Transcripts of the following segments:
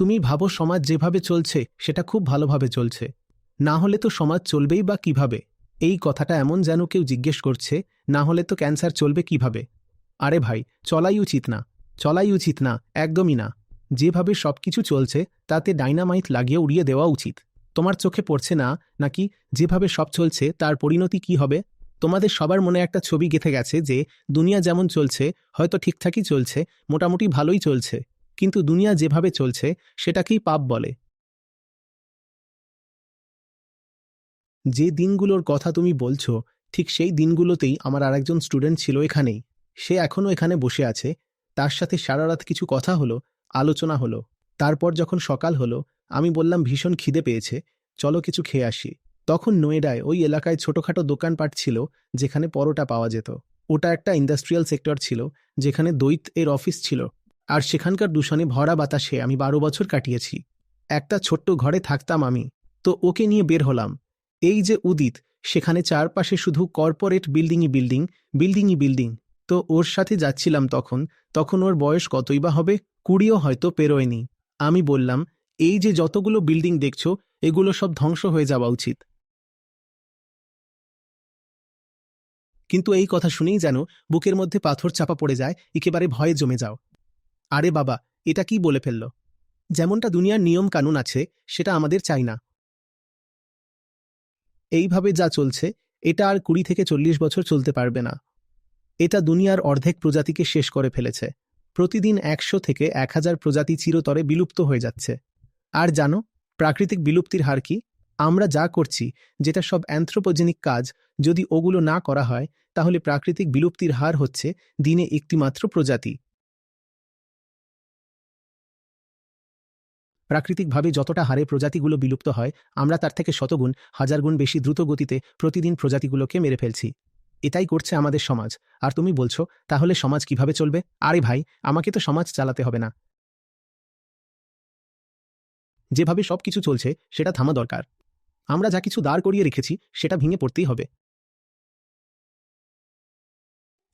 তুমি ভাবো সমাজ যেভাবে চলছে, সেটা খুব ভালোভাবে চলছে। না হলে তো সমাজ চলবেই বা কীভাবে? এই কথাটা এমন যেন কেউ জিজ্ঞেস করছে, না হলে তো ক্যান্সার চলবে কীভাবে? আরে ভাই, চলাই উচিত না। চলাই উচিত না, একদমই না। যেভাবে সবকিছু চলছে, তাতে ডাইনামাইট লাগিয়ে উড়িয়ে দেওয়া উচিত। তোমার চোখে পড়ছে না, নাকি যেভাবে সব চলছে, তার পরিণতি কি হবে? তোমাদের সবার মনে একটা ছবি গেঁথে গেছে যে, দুনিয়া যেমন চলছে, হয়তো ঠিকঠাকই চলছে, মোটামুটি ভালোই চলছে। কিন্তু দুনিয়া যেভাবে চলছে, সেটাকেই পাপ বলে। যে দিনগুলোর কথা তুমি বলছো, ঠিক সেই দিনগুলোতেই আমার আরেকজন স্টুডেন্ট ছিল এখানেই। সে এখনও এখানে বসে আছে। তার সাথে সারা রাত কিছু কথা হলো, আলোচনা হলো। তারপর যখন সকাল হলো, আমি বললাম, ভীষণ খিদে পেয়েছে, চলো কিছু খেয়ে আসি। তখন নয়েডায় ওই এলাকায় ছোটখাটো দোকানপাট ছিল, যেখানে পরোটা পাওয়া যেত। ওটা একটা ইন্ডাস্ট্রিয়াল সেক্টর ছিল, যেখানে দৈত এর অফিস ছিল। আর সেখানকার দূষণে ভরা বাতাসে আমি বারো বছর কাটিয়েছি। একটা ছোট্ট ঘরে থাকতাম আমি। তো ওকে নিয়ে বের হলাম। এই যে উদিত, সেখানে চারপাশে শুধু কর্পোরেট বিল্ডিংই বিল্ডিং বিল্ডিংই বিল্ডিং। তো ওর সাথে যাচ্ছিলাম তখন তখন ওর বয়স কতই বা হবে, কুড়িও হয়তো পেরোয়নি। আমি বললাম, এই যে যতগুলো বিল্ডিং দেখছ, এগুলো সব ধ্বংস হয়ে যাওয়া উচিত। কিন্তু এই কথা শুনেই যেন বুকের মধ্যে পাথর চাপা পড়ে যায়, একেবারে ভয়ে জমে যাও। আরে বাবা, এটা কি বলে ফেলল? যেমনটা দুনিয়ার নিয়ম কানুন আছে, সেটা আমাদের চাই না। এইভাবে যা চলছে, এটা আর কুড়ি থেকে চল্লিশ বছর চলতে পারবে না। এটা দুনিয়ার অর্ধেক প্রজাতিকে শেষ করে ফেলেছে। প্রতিদিন একশো থেকে এক হাজার প্রজাতি চিরতরে বিলুপ্ত হয়ে যাচ্ছে। আর জানো, প্রাকৃতিক বিলুপ্তির হার কি? আমরা যা করছি, যেটা সব অ্যান্থ্রোপোজেনিক কাজ, যদি ওগুলো না করা হয়, তাহলে প্রাকৃতিক বিলুপ্তির হার হচ্ছে দিনে একটিমাত্র প্রজাতি। প্রাকৃতিকভাবে যতটা হারে প্রজাতিগুলো বিলুপ্ত হয়, আমরা তার থেকে শতগুণ হাজার গুণ বেশি দ্রুত গতিতে প্রতিদিন প্রজাতিগুলোকে মেরে ফেলছি। এটাই করছে আমাদের সমাজ। আর তুমি বলছো, তাহলে সমাজ কীভাবে চলবে? আরে ভাই, আমাকে তো সমাজ চালাতে হবে না। যেভাবে সবকিছু চলছে, সেটা থামা দরকার। আমরা যা কিছু দাঁড় করিয়ে রেখেছি, সেটা ভেঙে পড়তেই হবে।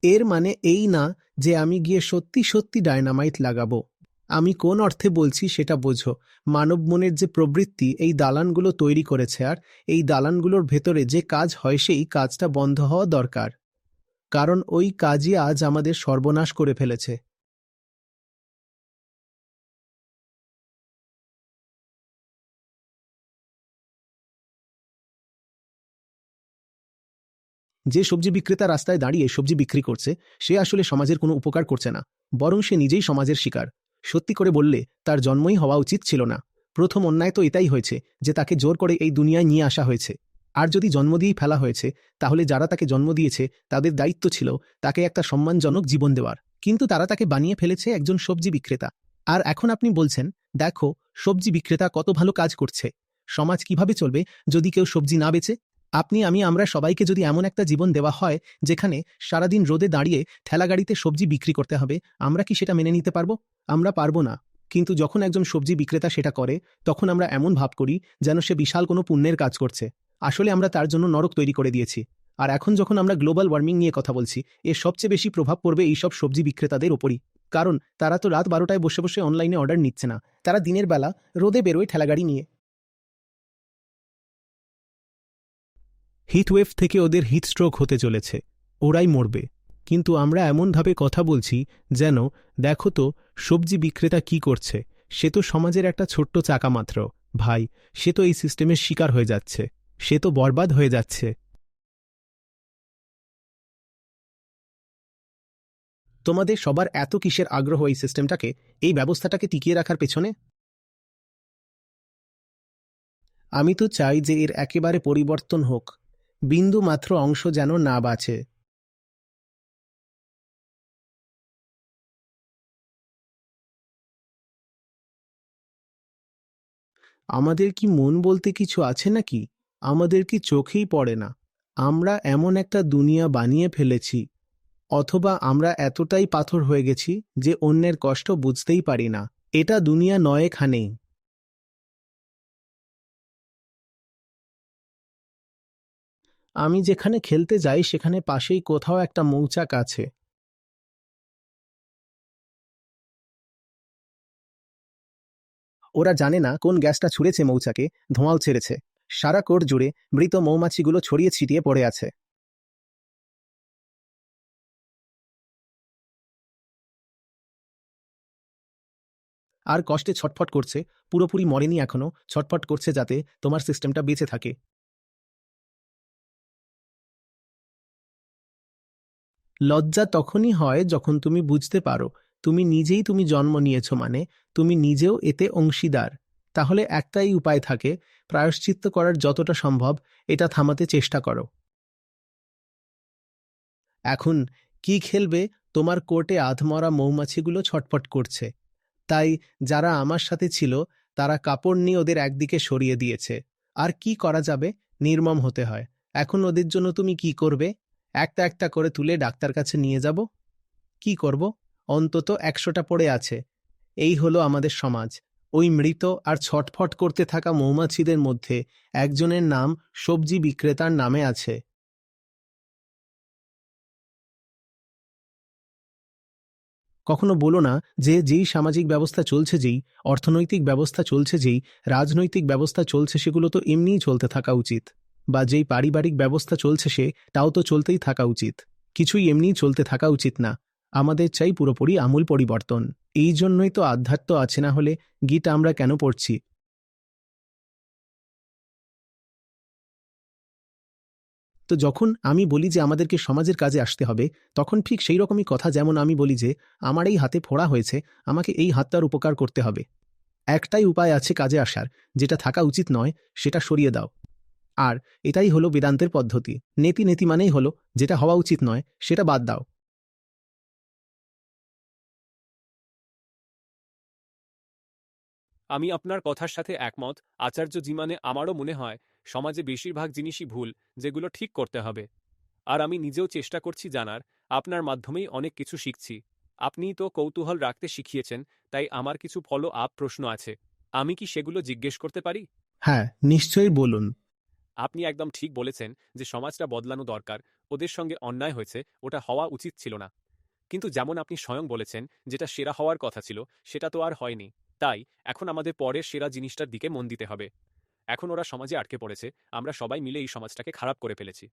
এর মানে এই না যে আমি গিয়ে সত্যি সত্যি ডায়নামাইট লাগাবো। আমি কোন অর্থে বলছি সেটা বোঝো। মানব মনের যে প্রবৃত্তি, এই দালানগুলো তৈরি করেছে আর এই দালানগুলোর ভেতরে যে কাজ হয় সেই কাজটা বন্ধ হওয়া দরকার। কারণ ওই কাজই আজ আমাদের সর্বনাশ করে ফেলেছে। যে সবজি বিক্রেতা রাস্তায় দাঁড়িয়ে সবজি বিক্রি করছে, সে আসলে সমাজের কোনো উপকার করছে না, বরং সে নিজেই সমাজের শিকার। সত্যি করে বললে, তার জন্মই হওয়া উচিত ছিল না। প্রথম অন্যায় তো এটাই হয়েছে যে তাকে জোর করে এই দুনিয়ায় নিয়ে আসা হয়েছে। আর যদি জন্ম দিয়েই ফেলা হয়েছে, তাহলে যারা তাকে জন্ম দিয়েছে, তাদের দায়িত্ব ছিল তাকে একটা সম্মানজনক জীবন দেওয়ার। কিন্তু তারা তাকে বানিয়ে ফেলেছে একজন সবজি বিক্রেতা। আর এখন আপনি বলছেন, দেখো, সবজি বিক্রেতা কত ভালো কাজ করছে। সমাজ কীভাবে চলবে যদি কেউ সবজি না বেচে? আপনি, আমি, আমরা সবাইকে যদি এমন একটা জীবন দেওয়া হয় যেখানে সারাদিন রোদে দাঁড়িয়ে ঠেলাগাড়িতে সবজি বিক্রি করতে হবে, আমরা কি সেটা মেনে নিতে পারব? আমরা পারব না। কিন্তু যখন একজন সবজি বিক্রেতা সেটা করে, তখন আমরা এমন ভাব করি যেন সে বিশাল কোনো পুণ্যের কাজ করছে। আসলে আমরা তার জন্য নরক তৈরি করে দিয়েছি। আর এখন যখন আমরা গ্লোবাল ওয়ার্মিং নিয়ে কথা বলছি এর সবচেয়ে বেশি প্রভাব পড়বে এইসব সবজি বিক্রেতাদের ওপরই। কারণ, তারা তো রাত বারোটায় বসে বসে অনলাইনে অর্ডার নিচ্ছে না। তারা দিনের বেলা রোদে বেরোয় ঠেলাগাড়ি নিয়ে। হিটওয়েভ থেকে ওদের হিটস্ট্রোক হতে চলেছে, ওরাই মরবে। কিন্তু আমরা এমনভাবে কথা বলছি যেন, দেখো তো, সবজি বিক্রেতা কি করছে, সে তো সমাজের একটা ছোট্ট চাকা মাত্র, ভাই, সে তো এই সিস্টেমের শিকার হয়ে যাচ্ছে, সে তো বরবাদ হয়ে যাচ্ছে। তোমাদের সবার এত কিসের আগ্রহ এই সিস্টেমটাকে, এই ব্যবস্থাটাকে টিকিয়ে রাখার পেছনে? আমি তো চাই যে এর একেবারে পরিবর্তন হোক। বিন্দু মাত্র অংশ যেন না বাঁচে। আমাদের কি মন বলতে কিছু আছে নাকি? আমাদের কি চোখেই পড়ে না। আমরা এমন একটা দুনিয়া বানিয়ে ফেলেছি, অথবা আমরা এতটাই পাথর হয়ে গেছি যে অন্যের কষ্ট বুঝতেই পারি না। এটা দুনিয়া নয় এখানেই আমি যেখানে খেলতে যাই, সেখানে পাশেই কোথাও একটা মৌচাক আছে। ওরা জানে না কোন গ্যাসটা ছুঁড়েছে মৌচাকে, ধোঁয়াও ছেড়েছে। সারা কোট জুড়ে মৃত মৌমাছিগুলো ছড়িয়ে ছিটিয়ে পড়ে আছে। আর কষ্টে ছটফট করছে, পুরোপুরি মরেনি এখনও, ছটফট করছে যাতে তোমার সিস্টেমটা বেঁচে থাকে। লজ্জা তখনই হয় যখন তুমি বুঝতে পারো, তুমি নিজেই তুমি জন্ম নিয়েছ মানে তুমি নিজেও এতে অংশীদার। তাহলে একটাই উপায় থাকে, প্রায়শ্চিত্ত করার যতটা সম্ভব, এটা থামাতে চেষ্টা করো। এখন, কি খেলবে? তোমার কোর্টে আধমরা মৌমাছিগুলো ছটফট করছে। তাই, যারা আমার সাথে ছিল, তারা কাপড় নিয়ে ওদের একদিকে সরিয়ে দিয়েছে। আর কি করা যাবে? নির্মম হতে হয়। এখন ওদের জন্য তুমি কি করবে? একটা একটা করে তুলে ডাক্তার কাছে নিয়ে যাব। কি করব? অন্তত একশোটা পড়ে আছে। এই হলো আমাদের সমাজ। ওই মৃত আর ছটফট করতে থাকা মৌমাছিদের মধ্যে একজনের নাম সবজি বিক্রেতার নামে আছে। কখনো বলো না যে যেই সামাজিক ব্যবস্থা চলছে যেই, অর্থনৈতিক ব্যবস্থা চলছে যেই, রাজনৈতিক ব্যবস্থা চলছে সেগুলো তো এমনিই চলতে থাকা উচিত। বা যেই পারিবারিক ব্যবস্থা চলছে সে, তাও তো চলতেই থাকা উচিত। কিছুই এমনিই চলতে থাকা উচিত না। আমাদের চাই পুরোপুরি আমূল পরিবর্তন। এই জন্যই তো আধ্যাত্ম আছে না হলে গীতা আমরা কেন পড়ছি? তো যখন আমি বলি যে আমাদেরকে সমাজের কাজে আসতে হবে, তখন ঠিক সেই রকমই কথা যেমন আমি বলি যে, আমার এই হাতে ফোড়া হয়েছে, আমাকে এই হাতটার উপকার করতে হবে। একটাই উপায় আছে কাজে আসার, যেটা থাকা উচিত নয়, সেটা সরিয়ে দাও। আর এটাই হলো বেদান্তের পদ্ধতি। নেতি নেতি মানেই হলো যেটা হওয়া উচিত নয় সেটা বাদ দাও। আমি আপনার কথার সাথে একমত। আচার্য জীবনে আমারও মনে হয় সমাজে বেশিরভাগ জিনিসই ভুল যেগুলো ঠিক করতে হবে। আর আমি নিজেও চেষ্টা করছি জানার আপনার মাধ্যমেই অনেক কিছু শিখছি। আপনি তো কৌতূহল রাখতে শিখিয়েছেন তাই আমার কিছু ফলো আপ প্রশ্ন আছে। আমি কি সেগুলো জিজ্ঞেস করতে পারি? হ্যাঁ নিশ্চয়ই বলুন। আপনি একদম ঠিক বলেছেন যে সমাজটা বদলানো দরকার, ওদের সঙ্গে অন্যায় হয়েছে, ওটা হওয়া উচিত ছিল না। কিন্তু যেমন আপনি স্বয়ং বলেছেন, যেটা সেরা হওয়ার কথা ছিল, সেটা তো আর হয়নি। তাই এখন আমাদের পরের সেরা জিনিসটার দিকে মন দিতে হবে। এখন ওরা সমাজে আটকে পড়েছে, আমরা সবাই মিলে এই সমাজটাকে খারাপ করে ফেলেছি।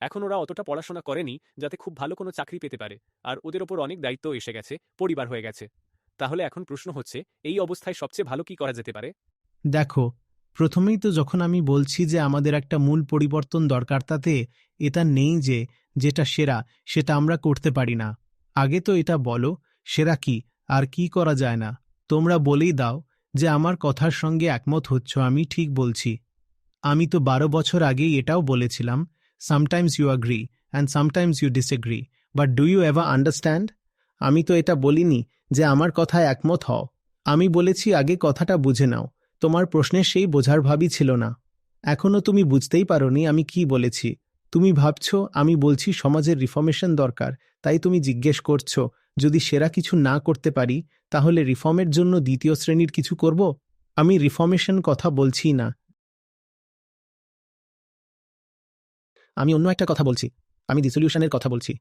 এখন ওরা অতটা পড়াশোনা করেনি, যাতে খুব ভালো কোনো চাকরি পেতে পারে, আর ওদের ওপর অনেক দায়িত্ব এসে গেছে, পরিবার হয়ে গেছে। তাহলে এখন প্রশ্ন হচ্ছে, এই অবস্থায় সবচেয়ে ভালো কি করা যেতে পারে? দেখো প্রথমেই তো যখন আমি বলছি যে আমাদের একটা মূল পরিবর্তন দরকার তাতে, এটা নেই যে যেটা সেরা, সেটা আমরা করতে পারি না। আগে তো এটা বলো, সেরা কি, আর কি করা যায় না। তোমরা বলেই দাও যে আমার কথার সঙ্গে একমত হচ্ছ, আমি ঠিক বলছি। আমি তো বারো বছর আগেই এটাও বলেছিলাম sometimes you agree and sometimes you disagree but do you ever understand আমি তো এটা বলিনি যে আমার কথায় একমত হও। আমি বলেছি আগে কথাটা বুঝে নাও। তোমার প্রশ্নের সেই বোঝার ভাবই ছিল না। এখনও তুমি বুঝতেই পারোনি আমি কি বলেছি। তুমি ভাবছ, আমি বলছি সমাজের রিফর্মেশন দরকার, তাই তুমি জিজ্ঞেস করছ, যদি সেরা কিছু না করতে পারি, তাহলে রিফর্মের জন্য দ্বিতীয় শ্রেণির কিছু করব? আমি রিফর্মেশন কথা বলছি না। আমি অন্য একটা কথা বলছি। আমি ডিসলিউশনের কথা বলছি।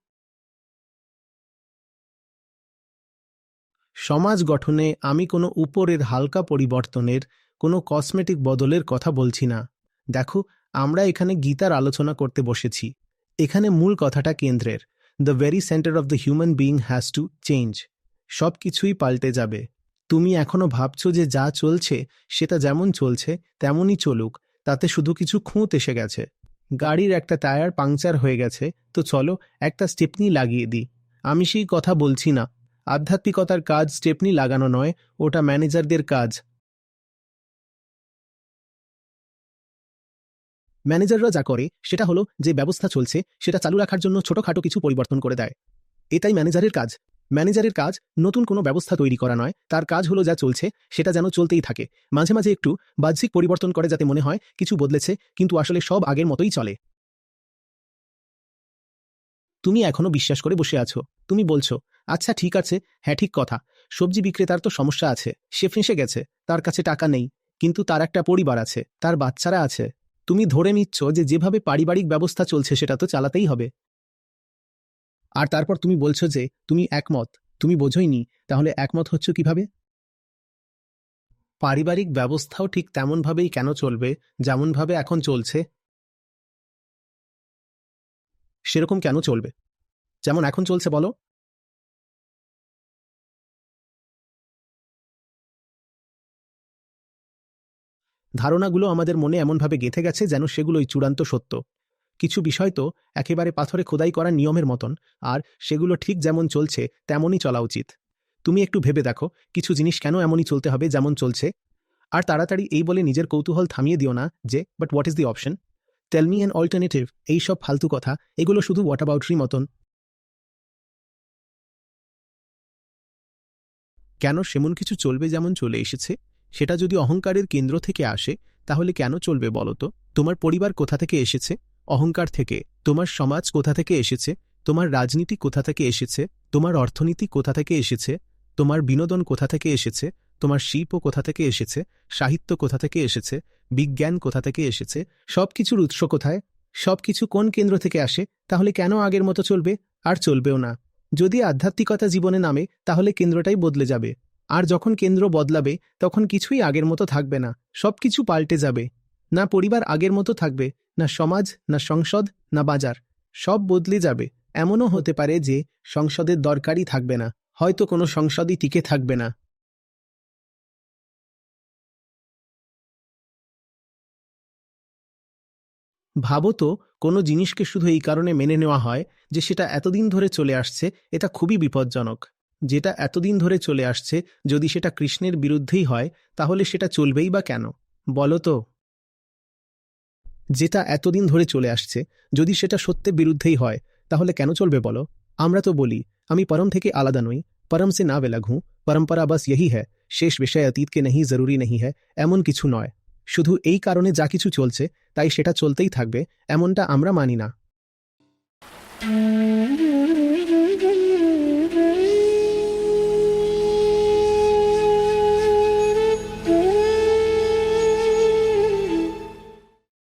সমাজ গঠনে আমি কোনো উপরের হালকা পরিবর্তনের কোনো কসমেটিক বদলের কথা বলছি না। দেখো, আমরা এখানে গীতার আলোচনা করতে বসেছি। এখানে মূল কথাটা কেন্দ্রের। The very centre of the human being has to change সব কিছুই পাল্টে যাবে। তুমি এখনও ভাবছ যে যা চলছে, সেটা যেমন চলছে, তেমনই চলুক। তাতে শুধু কিছু খুঁত এসে গেছে। গাড়ির একটা টায়ার পাংচার হয়ে গেছে, তো চলো একটা স্টেপনি লাগিয়ে দিই। আমি সেই কথা বলছি না। আধ্যাত্মিকতার কাজ স্টেপনি লাগানো নয়, ওটা ম্যানেজারদের কাজ। ম্যানেজাররা যা করে, সেটা হলো যে ব্যবস্থা চলছে, সেটা চালু রাখার জন্য ছোটখাটো কিছু পরিবর্তন করে দেয়। এটাই ম্যানেজারের কাজ। ম্যানেজারের কাজ নতুন কোনো ব্যবস্থা তৈরি করা নয়, তার কাজ হলো যা চলছে, সেটা যেন চলতেই থাকে। মাঝে মাঝে একটু বাহ্যিক পরিবর্তন করে যাতে মনে হয় কিছু বদলেছে, কিন্তু আসলে সব আগের মতোই চলে। তুমি এখনও বিশ্বাস করে বসে আছো। তুমি বলছো আচ্ছা ঠিক আছে হ্যাঁ ঠিক কথা। সবজি বিক্রেতার তো সমস্যা আছে, সে ফেঁসে গেছে, তার কাছে টাকা নেই, কিন্তু তার একটা পরিবার আছে, তার বাচ্চারা আছে। তুমি ধরে নিচ্ছ যে যেভাবে পারিবারিক ব্যবস্থা চলছে সেটা তো চালাতেই হবে। আর তারপর তুমি বলছো যে তুমি একমত, তুমি বোঝোইনি, তাহলে একমত হচ্ছ কীভাবে? পারিবারিক ব্যবস্থাও ঠিক তেমনভাবেই কেন চলবে, যেমনভাবে এখন চলছে? সেরকম কেন চলবে? যেমন এখন চলছে বলো। ধারণাগুলো আমাদের মনে এমনভাবে গেঁথে গেছে যেন সেগুলোই চূড়ান্ত সত্য। কিছু বিষয় তো একেবারে পাথরে খোদাই করা নিয়মের মতন, আর সেগুলো ঠিক যেমন চলছে, তেমনই চলা উচিত। তুমি একটু ভেবে দেখো, কিছু জিনিস কেন এমনই চলতে হবে যেমন চলছে? আর তাড়াতাড়ি এই বলে নিজের কৌতূহল থামিয়ে দিও না যে but what is the option tell me an alternative এইসব ফালতু কথা, এগুলো শুধু অ্যাবাউটরি মতন। কেন সেমন কিছু চলবে যেমন চলে এসেছে? সেটা যদি অহংকারের কেন্দ্র থেকে আসে, তাহলে কেন চলবে বলতো? তোমার পরিবার কোথা থেকে এসেছে? অহংকার থেকে। তোমার সমাজ কোথা থেকে এসেছে? তোমার রাজনীতি কোথা থেকে এসেছে? তোমার অর্থনীতি কোথা থেকে এসেছে? তোমার বিনোদন কোথা থেকে এসেছে? তোমার শিল্প কোথা থেকে এসেছে? সাহিত্য কোথা থেকে এসেছে? বিজ্ঞান কোথা থেকে এসেছে? সবকিছুর উৎস কোথায়? সবকিছু কোন কেন্দ্র থেকে আসে? তাহলে কেন আগের মতো চলবে? আর চলবেও না। যদি আধ্যাত্মিকতা জীবনে নামে, তাহলে কেন্দ্রটাই বদলে যাবে। আর যখন কেন্দ্র বদলাবে, তখন কিছুই আগের মতো থাকবে না, সবকিছু পাল্টে যাবে। না পরিবার আগের মতো থাকবে, না সমাজ, না সংসদ, না বাজার, সব বদলে যাবে। এমনও হতে পারে যে সংসদের দরকারই থাকবে না, হয়তো কোনো সংসদই টিকে থাকবে না। ভাবো তো, কোনো জিনিসকে শুধু এই কারণে মেনে নেওয়া হয় যে সেটা এতদিন ধরে চলে আসছে, এটা খুবই বিপজ্জনক। যেটা এতদিন ধরে চলে আসছে, যদি সেটা কৃষ্ণের বিরুদ্ধেই হয়, তাহলে সেটা চলবেই বা কেন? বলো তো। যেটা এতদিন ধরে চলে আসছে, যদি সেটা সত্যের বিরুদ্ধেই হয়, তাহলে কেন চলবে বলো? আমরা তো বলি, আমি পরম থেকে আলাদা নই, পরম সে না বেলাগ হুঁ পরম্পরা বাস ইহি হ্যাঁ শেষ বিষয় অতীতকে নেহি, জরুরি নেই হ্যাঁ এমন কিছু নয়। শুধু এই কারণে যা কিছু চলছে, তাই সেটা চলতেই থাকবে, এমনটা আমরা মানি না।